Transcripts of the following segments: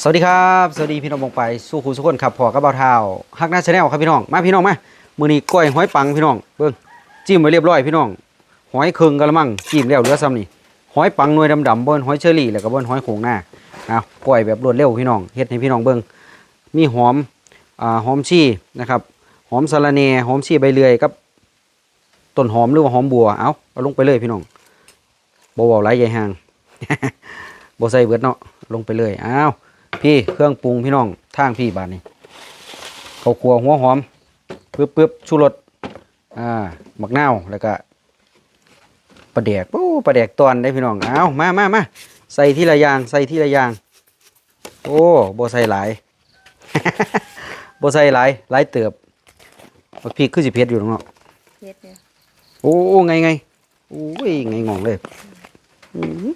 สวัสดีครับ สวัสดีพี่น้องบงไปสู้ครูสุกคนครับพอกับเบาเท้าฮักหน้าชาแนลครับพี่น้องมาพี่น้องมามือนี้กล้วยหอยปังพี่น้องเบิ้งจิ้มไว้เรียบร้อยพี่น้องหอยเคืองกะละมังจิ้มแล้วเหลือซ้ำนี่หอยปังหน่วยดำๆเบิ้นหอยเชอรี่แล้วก็บนหอยโขงหน้าเอากล้วยแบบรวดเร็วพี่น้องเฮ็ดให้พี่น้องเบิ้งมีหอมอ่าหอมชีนะครับหอมสะระแหน่หอมชีใบเลื่อยกับต้นหอมหรือว่าหอมบัวเอาเอาลงไปเลยพี่น้องบ่เว้าหลายใหญ่ห่างบ่ใส่เบิดเนาะลงไปเลยอ้าว พี่เครื่องปรุงพี่น้องทางพี่บาทนี้ข้าวคั่วหัวหอมปึ๊บปึ๊บชูรสอ่าหมักนาวแล้วก็ปลาแดกปู้ปลาแดกตอนได้พี่น้องเอามามามาใส่ทีละอย่างใส่ทีละอย่าง โอ้บ่ใส่หลายบ่ใส่หลายหลายเติบบักพริกคือสิเผ็ดอยู่เนาะเฮ็ดเนี่ยโอ้โอ้ไงไงโอ้ยไงงองเลยอื้อหือ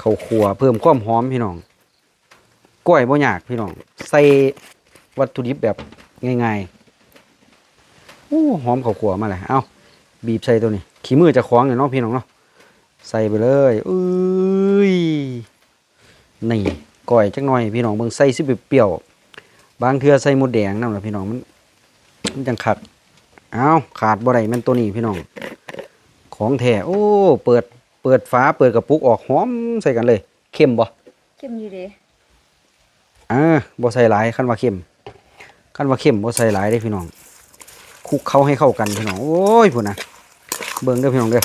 ข้าวคั่วเพิ่มความหอมพี่น้อง ก้อยบ่ยากพี่น้อง ใส่วัตถุดิบแบบง่ายๆโอ้หอมข้าวคั่วมาเลยเอ้าบีบใส่ตัวนี้ ขี้มือจะคล้องอยู่เนาะพี่น้องเนาะใส่ไปเลยเอ้ยนี่ก้อยจักหน่อยพี่น้องเบิ่งใส่สิเปรี้ยวบางเทือใส่หมดแดงนำล่ะพี่น้องมันมันจังคักเอ้าขาดบ่ได้แม่นตัวนี้พี่น้อง ของแท้โอ้ เปิดเปิดฝาเปิดกระปุกออกหอมใส่กันเลย เข้มบ่เข้มอยู่เด้ อ่าบ่ใส่หลายคันว่าเข้มคันว่าเข้มบ่ใส่หลายเด้พี่น้องคลุกเข้าให้เข้ากันพี่น้องโอ้ยพุ่นนะเบิ่งเด้อพี่น้องเด้อ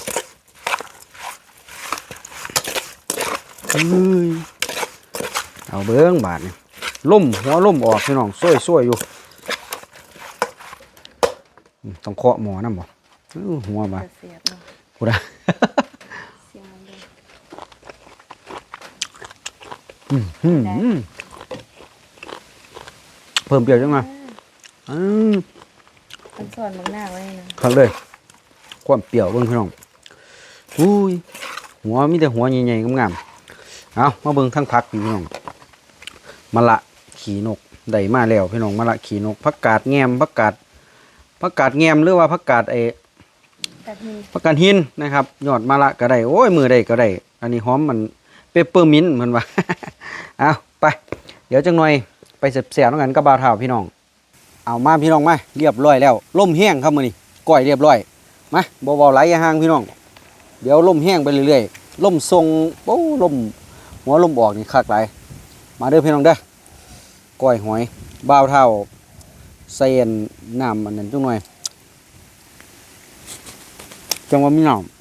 เอ้ยเอาเบิ่งบาดนี่ล่มหัวล่มออกพี่น้องซ้วยๆอยู่อืมต้องเคาะหมอนำบ่อื้อหัวบาดจะเสียบเนาะพุ่นนะเสียงมันเด้ออืม เพิ่มเปรี้ยวจังมาอืมมันสอนมึงหน้าไว้นะครับเลย ความเปรี้ยวเบิ่งพี่น้องอุ้ยหัวมีแต่หัวใหญ่ๆงามๆเอามาเบิ่งทั้งผักพี่น้องมะละขี่นกได้มาแล้วพี่น้องมะละขี่นกผักกาดแงมผักกาดผักกาดแงมหรือว่าผักกาดไอ้ตัดหินผักกาดหินนะครับยอดมะละก็ได้โอ้ยมือได้ก็ได้ อันนี้หอมมันเปปเปอร์มินต์เหมือนว่าเอาไป เดี๋ยวจังหน่อยไป เสียบๆน้องกันกับบาเท้าพี่น้อง เอามาพี่น้องมาเรียบร้อยแล้วล่มแห้งครับมือนี้ก้อยเรียบร้อยมาบ่เบาไหลย่าห่างพี่น้อง เดี๋ยวล่มแห้งไปเรื่อยๆล่มทรงโอ้ล่มหัวล่มออกนี่คักหลมาเด้อพี่น้องเด้อก้อยหอยบาเท่าใส่อันน้ำอันนั้นจังหน่อยจังว่ามีน้ำ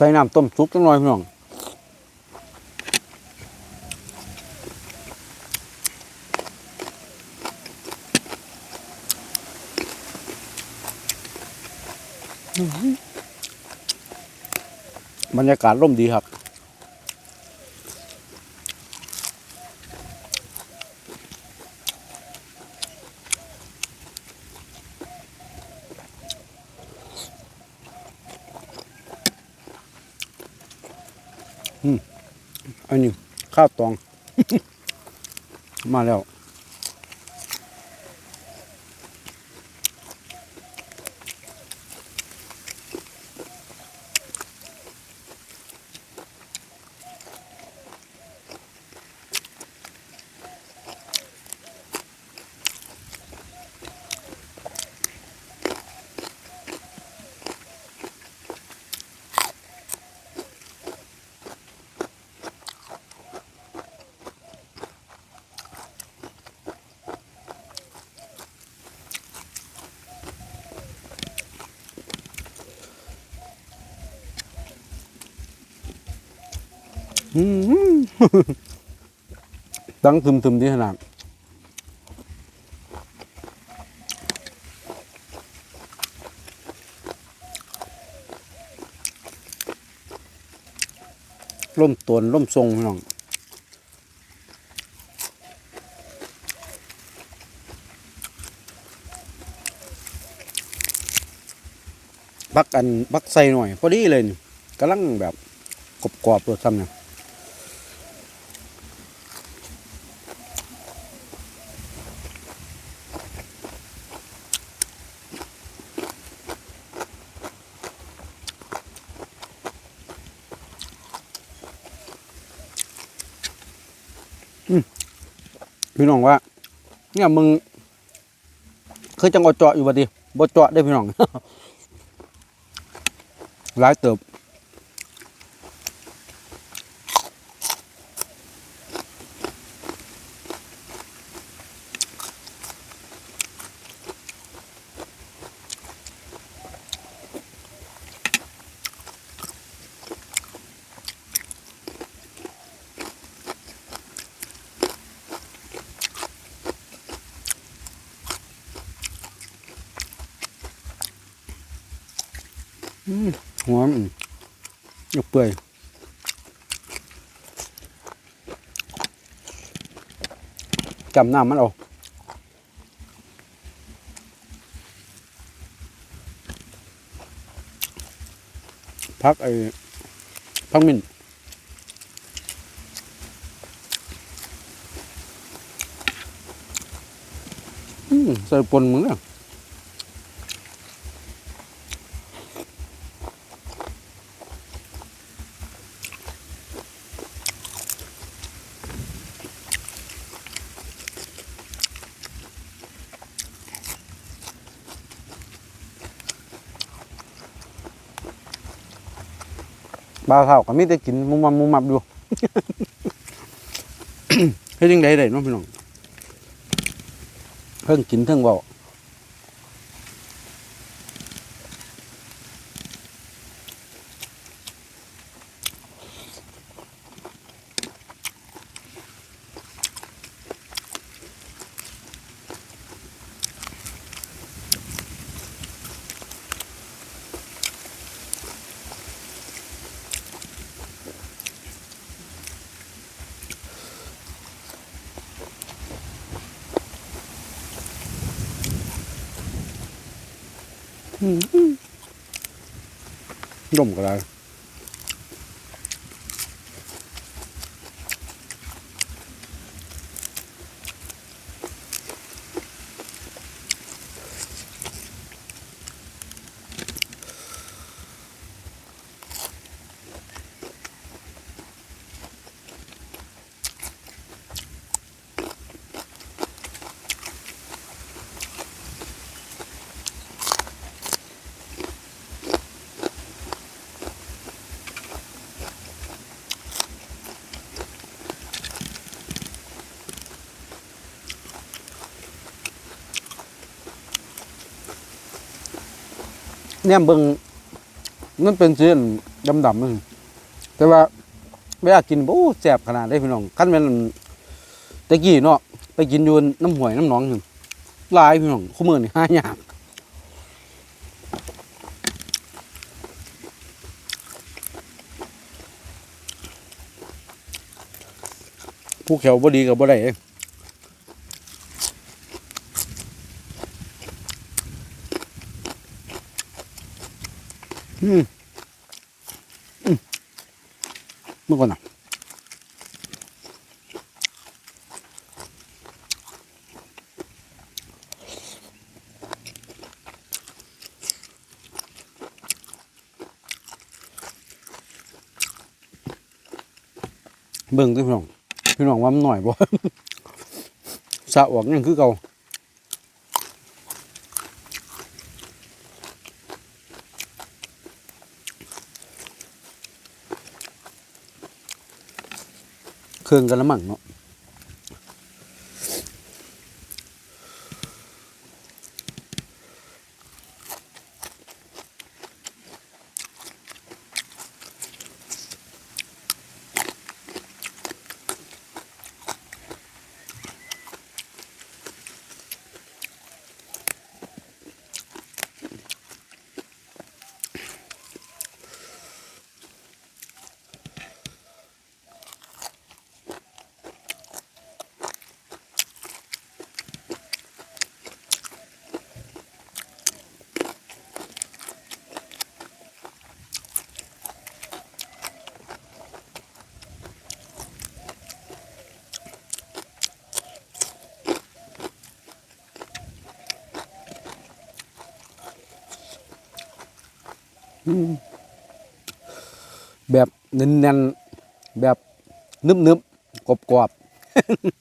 ใส่น้ำต้มซุปจังหน่อยพี่น้องบรรยากาศร่มดีครับ อืมอันนี้ข้าวตอง มาแล้ว อืมดังทึมๆที่ขนาดล่มตวนล่มทรงน้องบักอันบักใส่หน่อย พอดีเลยกำลังแบบกรอบๆรสซ้ำเนี่ย น้องว่า เนี่ยมึงคือจังหวะเจาะอยู่บ่ดีบ่เจาะได้พี่น้องหลายเติบ อืมหัวมันยกเปื่อยจำน้ำมันเอาพักไอ้พักมินอืมใส่ปนมึงเนี่ บ้าวเท่าก็มีแต่กินมุมมัมมุมมับอยู่เฮ็ดจังไดได้เน้องพี่น้องเพิ่งกินเพิ่งเว้า ดมก็ได้ เนี่ยเบิงมันเป็นเสีดำๆนึงแต่ว่าเวลากินบ่แซ่บขนาดได้พี่น้องคันแม่นตะกี้เนาะไปกินยู่น้ำหวยน้ำหนองหนี่หลายพี่น้องคู่มือนี่หายากผู้แขวบดีก็บ่ได้เอื เมื่อก่อนอะเบิ่งด้วยพี่น้อง พี่น้องว่ามันหน่อยบ่ สะออกยังคือเก่า เครื่องกันละมั่งเนาะ แบบเน้นๆแบบนึบๆกรอบๆ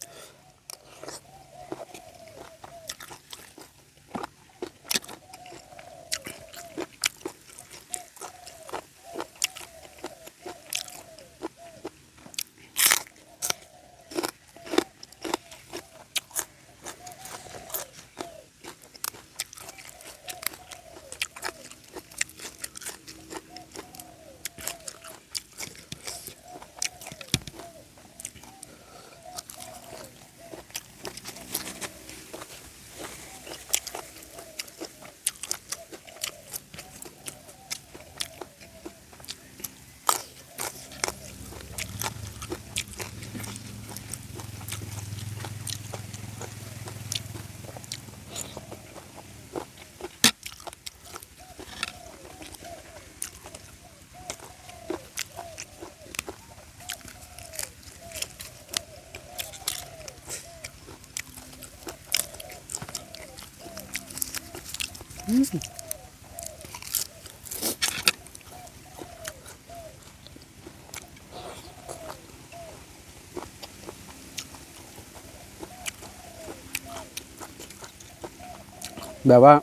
แบบว่า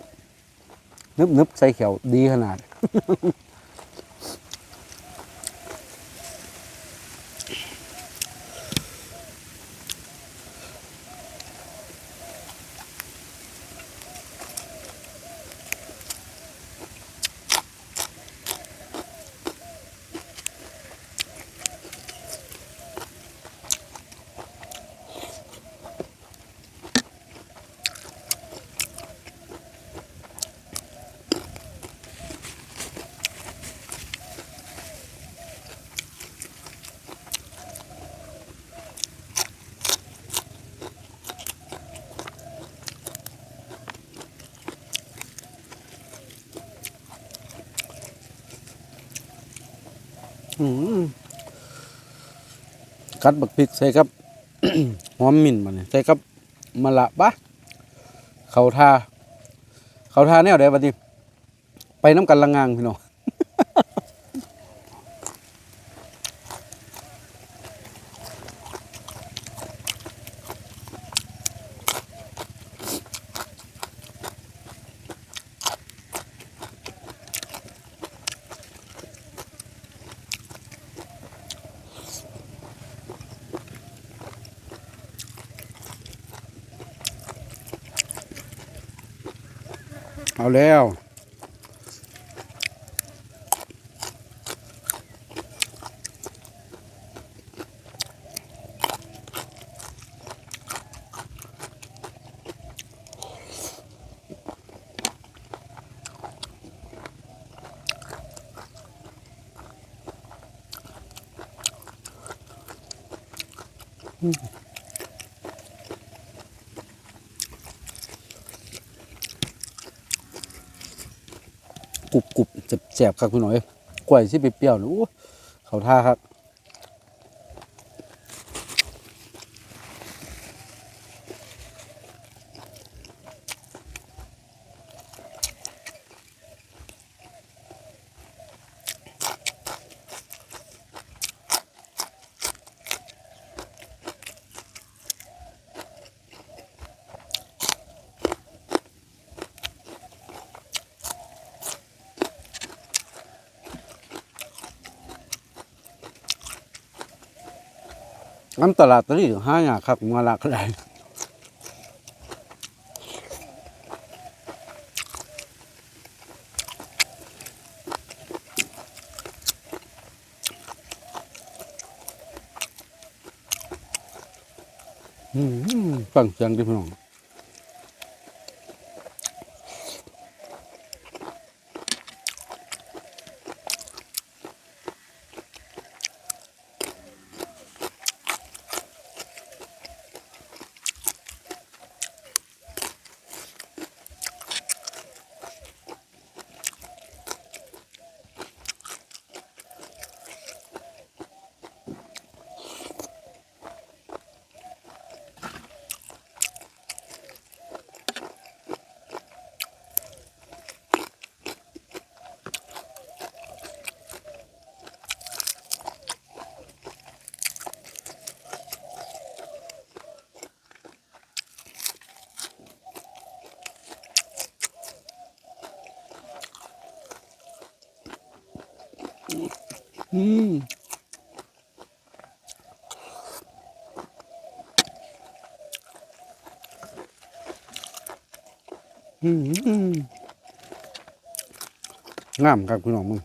นึบๆใส่เขียวดีขนาด อืม กัดบักพริกใส่กับหอมหมิ่นมาเนี่ยใส่กับมะละบะเขาทาเขาทาแนวเดี๋ยวบัดนี้ ไปน้ำกันละงางพี่น้อง เอาแล้ว แสบครับพี่หน่อยกล้วยที่เปรี้ยวๆนะอู้เขาท่าครับ น้ำตลาดตรีห้าอย่างครับมาละก็ได้อืมฟังเสียงดิพี่น้อง อืมอืมงามครับคุณน้องมึง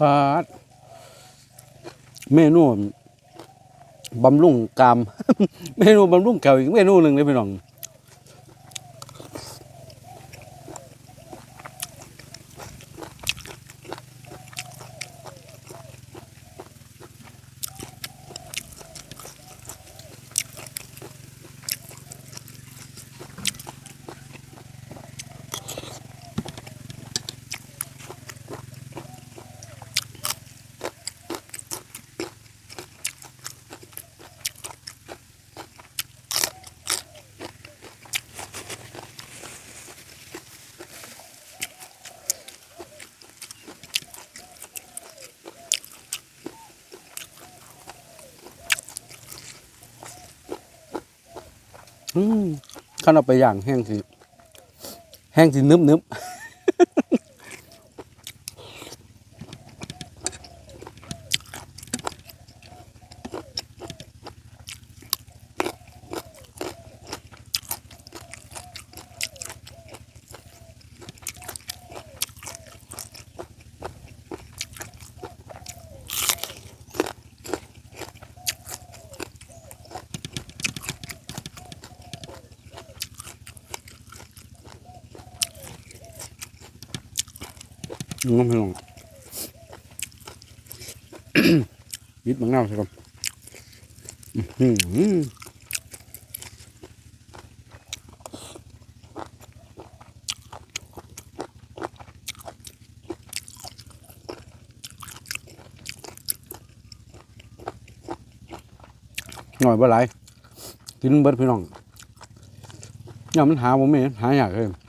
ปาดเมนูบำรุงกาม เมนูบำรุงแก้วอีกเมนูหนึ่งเลยพี่น้อง อืมข้าเอาไปย่างแห้งสิ แห้งสินึบนึบ น้องพี่น้องยิดมังนาวใช่ครับอื้อหือหน่อยบ่หลายกินเบิดพี่น้องเนี่ยมันหาผมไม่หายากเลย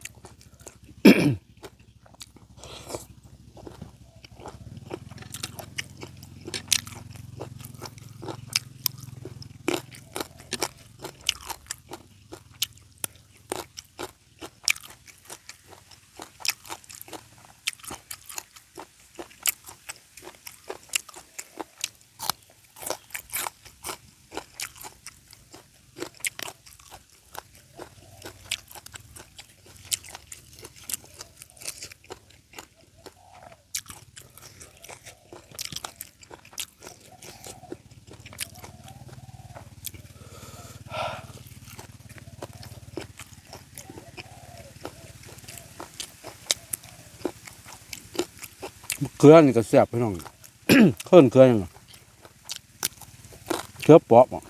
ขือนี่ก็แซ่บพี่น้องเพิ่นเกลือยังเกลือเปอบอะ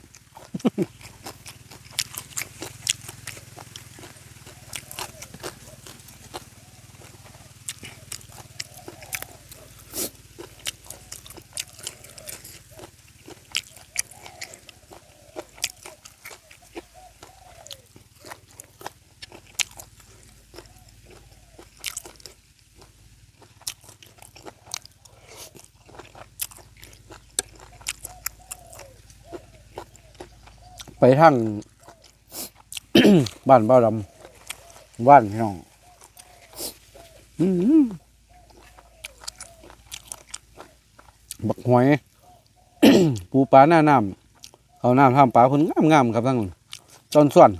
ทาง บ้านบ้าดำบ้านพี่น้องบักหอย ปูปลาหน้าน้ำเขาน้ำทำปลาคนงามงามๆครับทั้งนั้นต้นส่วน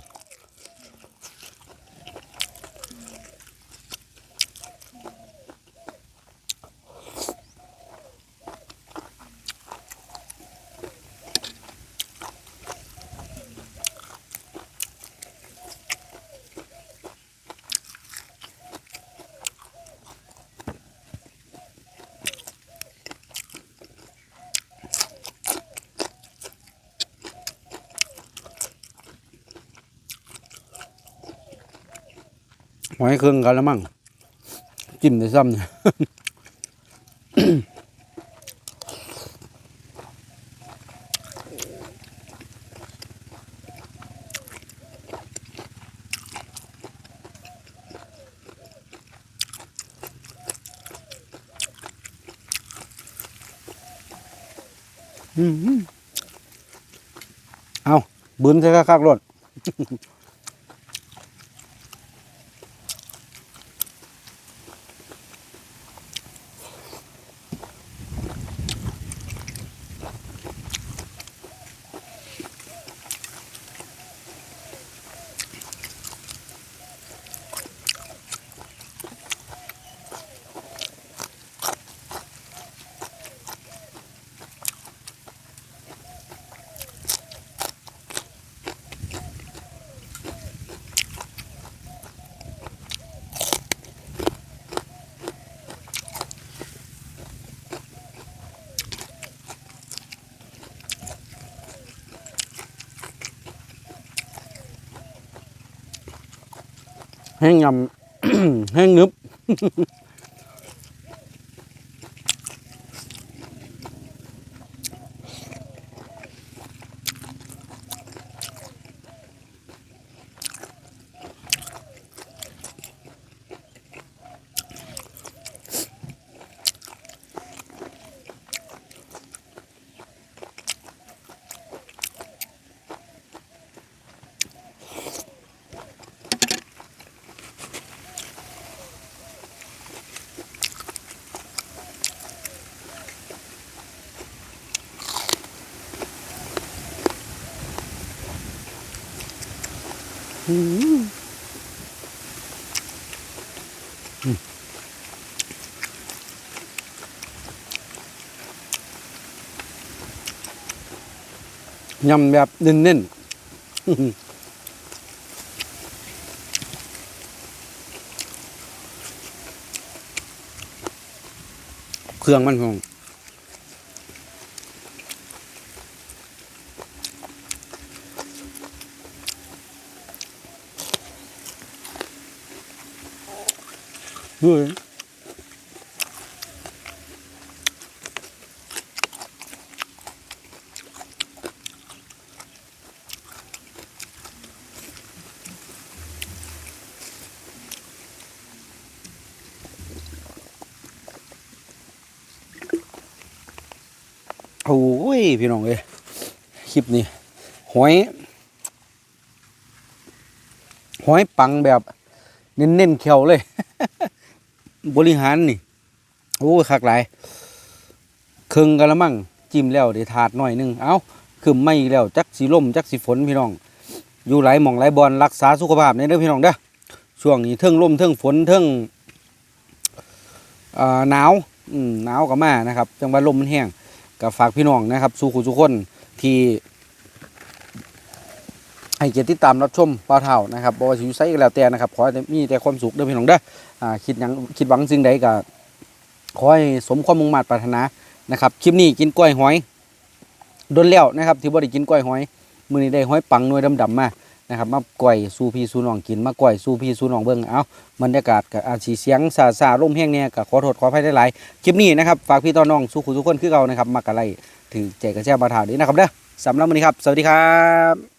อยเครื่องกันแล้วมั่งจิ้มได้ซ้ำเนี่ยอืมเอาบืนใส่คักๆรถ แห้งยำ แห้งนึบ อ อืมอืม ยำแบบเน้นๆอื้อหือเครื่องมันของเฮ้ยโอ้ย พี่น้องเอ้ยคลิปนี้หอยหอยปังแบบเน้นๆเขียวเลย บริหารนี่โอ้ยคักหลายเครึ่งกันละมังจิ้มแล้วเดี๋ยวถาดหน่อยหนึงเอาคือไม่แล้วจักสีลมจักสีฝนพี่น้อง อยู่หลายหม่องหลายบอลรักษาสุขภาพในเด้อพี่น้องเด้อช่วงนี้เทิงลมเทิงฝนเทิงอ่าหนาวหนาวกับมานะครับ จังหวะลมมันแห้ง กับฝากพี่น้องนะครับ สู่ขุสุคนที่ให้เกียรติติดตามรับชมปลาเท่านะครับบอสิอยู่ไซก็แล้วแต่นะครับ ขอให้มีแต่ความสุขเด้อพี่น้องเด้ออ่าคิดหยังคิดหวังสิ่งใดก็ขอให้สมความมุ่งมั่นปรารถนานะครับคลิปนี้กินกล้วยหอยโดนแล้วนะครับที่บ่ได้กินกล้วยหอยมื้อนี้ได้หอยปังหน่วยดำๆมา นะครับมาก่อยสู่พี่สู่น้องกินมาก่อยสู่พี่สู่น้องเบิ่งเอาบรรยากาศกับอาชีเสียงซาซาลมแห้งเนี่ยก็ขอโทษขออภัยได้หลายคลิปนี้นะครับฝากพี่ต่อน้องสู่ผู้ทุกคนคือเรานะครับมากระไรถือใจกระแช่บาถาดีนะครับเด้อสำหรับวันนี้ครับ สวัสดีครับ